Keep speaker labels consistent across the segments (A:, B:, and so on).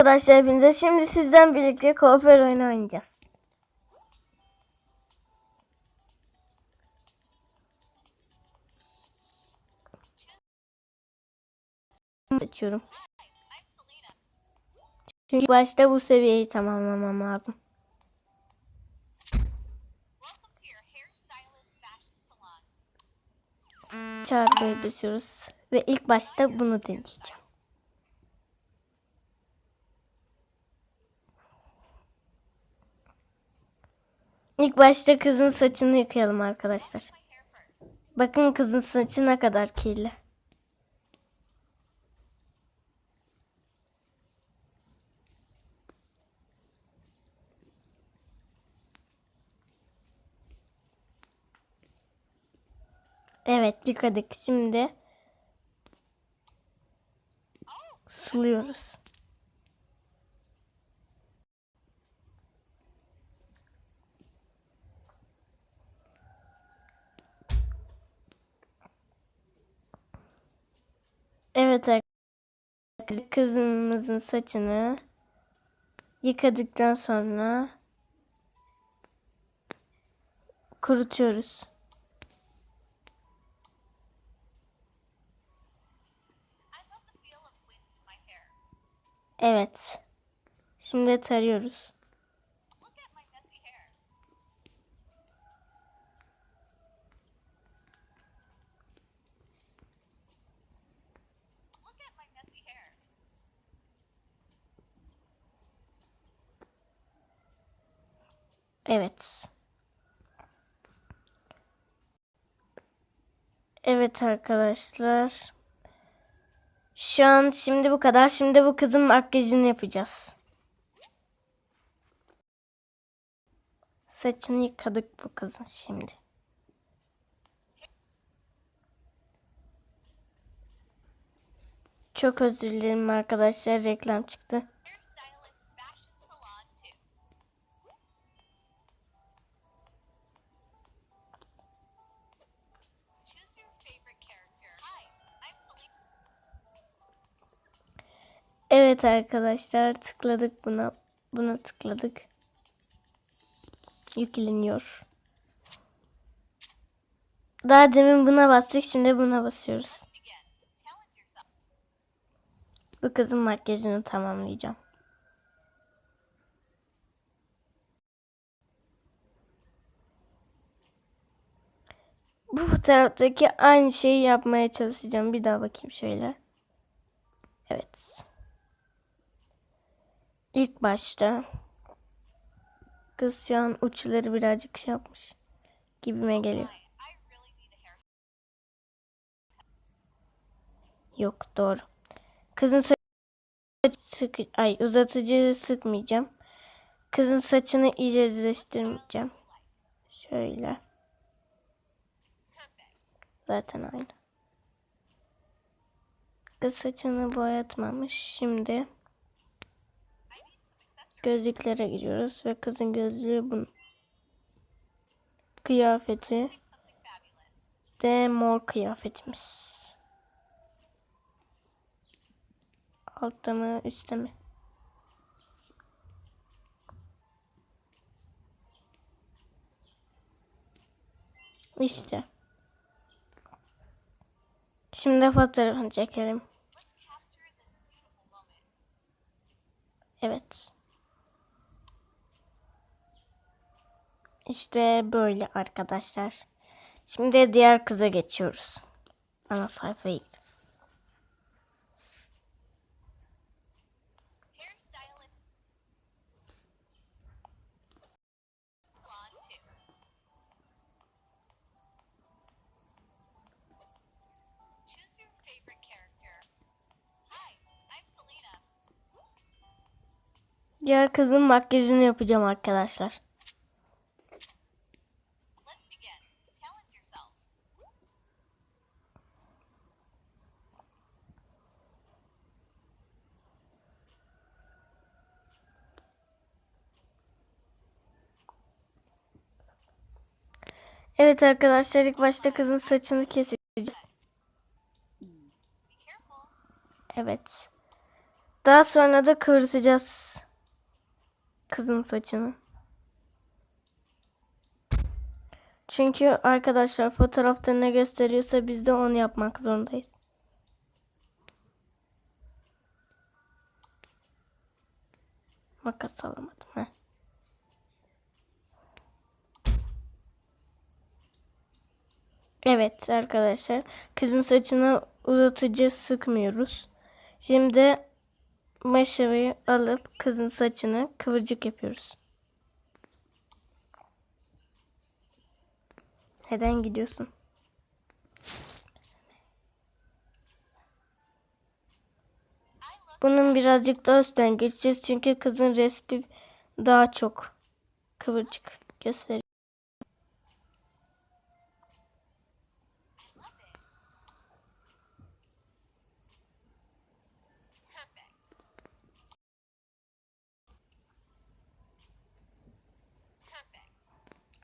A: Arkadaşlar hepinize şimdi sizden birlikte kuaför oyunu oynayacağız. Açıyorum. Çünkü başta bu seviyeyi tamamlamam lazım. Çağrıya basıyoruz. Ve ilk başta bunu deneyeceğim. İlk başta kızın saçını yıkayalım arkadaşlar. Bakın kızın saçı ne kadar kirli. Evet yıkadık. Şimdi suluyoruz. Evet kızımızın saçını yıkadıktan sonra kurutuyoruz. Evet. Şimdi tarıyoruz. Evet. Evet arkadaşlar. Şu an şimdi bu kadar. Şimdi bu kızın makyajını yapacağız. Saçını yıkadık bu kızın şimdi. Çok özür dilerim arkadaşlar. Reklam çıktı. Evet arkadaşlar tıkladık buna. Buna tıkladık. Yükleniyor. Daha demin buna bastık. Şimdi buna basıyoruz. Bu kızın makyajını tamamlayacağım. Bu fotoğraftaki aynı şeyi yapmaya çalışacağım. Bir daha bakayım şöyle. Evet. İlk başta kız şu an uçları birazcık şey yapmış gibime geliyor. Yok doğru. Kızın saçı sık ay uzatıcı sıkmayacağım. Kızın saçını iyice düzleştirmeyeceğim. Şöyle. Zaten aynı. Kız saçını boyatmamış. Şimdi gözlüklere giriyoruz ve kızın gözlüğü bunun. Kıyafeti de mor kıyafetimiz. Altta mı üstte mi? İşte. Şimdi fotoğrafını çekelim. Evet. İşte böyle arkadaşlar. Şimdi diğer kıza geçiyoruz. Ana sayfaya gir.
B: Hairstylist salon 2. Choose your favorite character. Hi, I'm Selena.
A: Diğer kızın makyajını yapacağım arkadaşlar. Evet arkadaşlar ilk başta kızın saçını keseceğiz. Evet. Daha sonra da kıvırtacağız kızın saçını. Çünkü arkadaşlar fotoğrafta ne gösteriyorsa biz de onu yapmak zorundayız. Makas alamadım. Heh. Evet arkadaşlar. Kızın saçını uzatıcı sıkmıyoruz. Şimdi maşayı alıp kızın saçını kıvırcık yapıyoruz. Neden gidiyorsun? Bunun birazcık daha üstten geçeceğiz çünkü kızın resmi daha çok kıvırcık gösteriyor.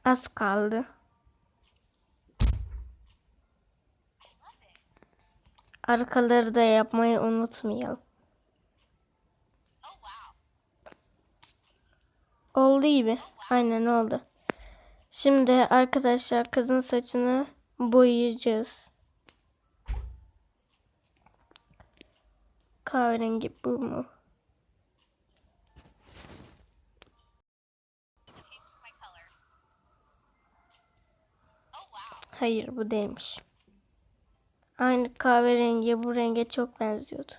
A: Az kaldı. Arkaları da yapmayı unutmayalım. Oldu gibi. Aynen oldu. Şimdi arkadaşlar kızın saçını boyayacağız. Kahverengi bu mu?
B: Change my color. Oh wow.
A: Hayır bu değilmiş. Aynı kahverengi bu renge çok benziyordu.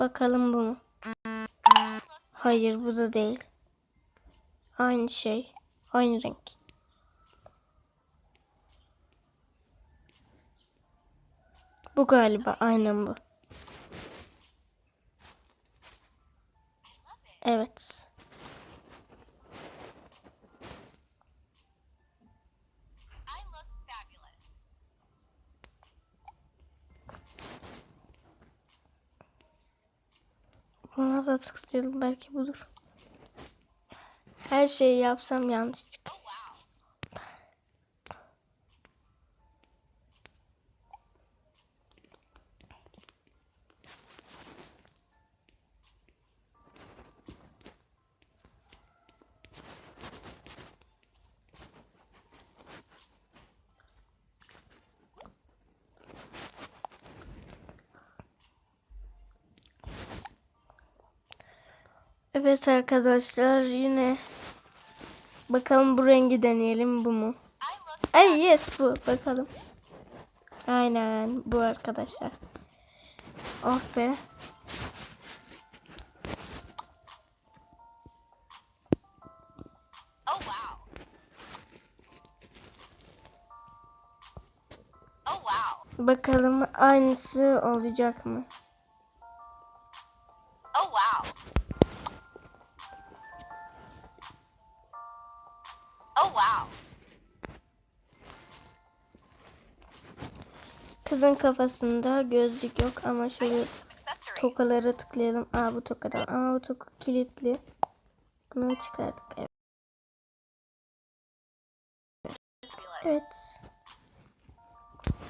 A: Bakalım bu mu? Hayır bu da değil. Aynı şey. Aynı renk. Bu galiba aynen bu. Evet. Buna da tıklayalım belki budur. Her şeyi yapsam yanlış çıkar. Evet arkadaşlar yine bakalım bu rengi deneyelim bu mu? Ay yes bu bakalım. Aynen bu arkadaşlar. Oh be.
B: Oh.
A: Bakalım aynısı olacak mı?
B: Wow.
A: Kızın kafasında gözlük yok ama şöyle tokalara tıklayalım. Aa bu tokadan. Ama bu toka kilitli. Bunu çıkardık. Evet. Evet.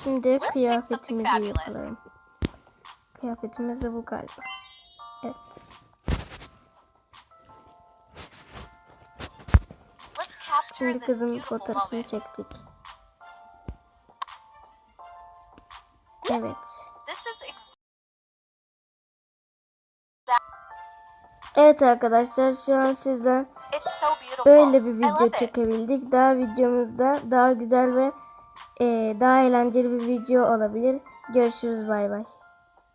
A: Şimdi kıyafetimizi yapalım. Kıyafetimiz de bu galiba. Evet. Şimdi kızın fotoğrafını çektik. Evet. Evet arkadaşlar şu an sizden böyle bir video çekebildik. Daha videomuzda daha güzel ve eee, daha eğlenceli bir video olabilir. Görüşürüz bay bay.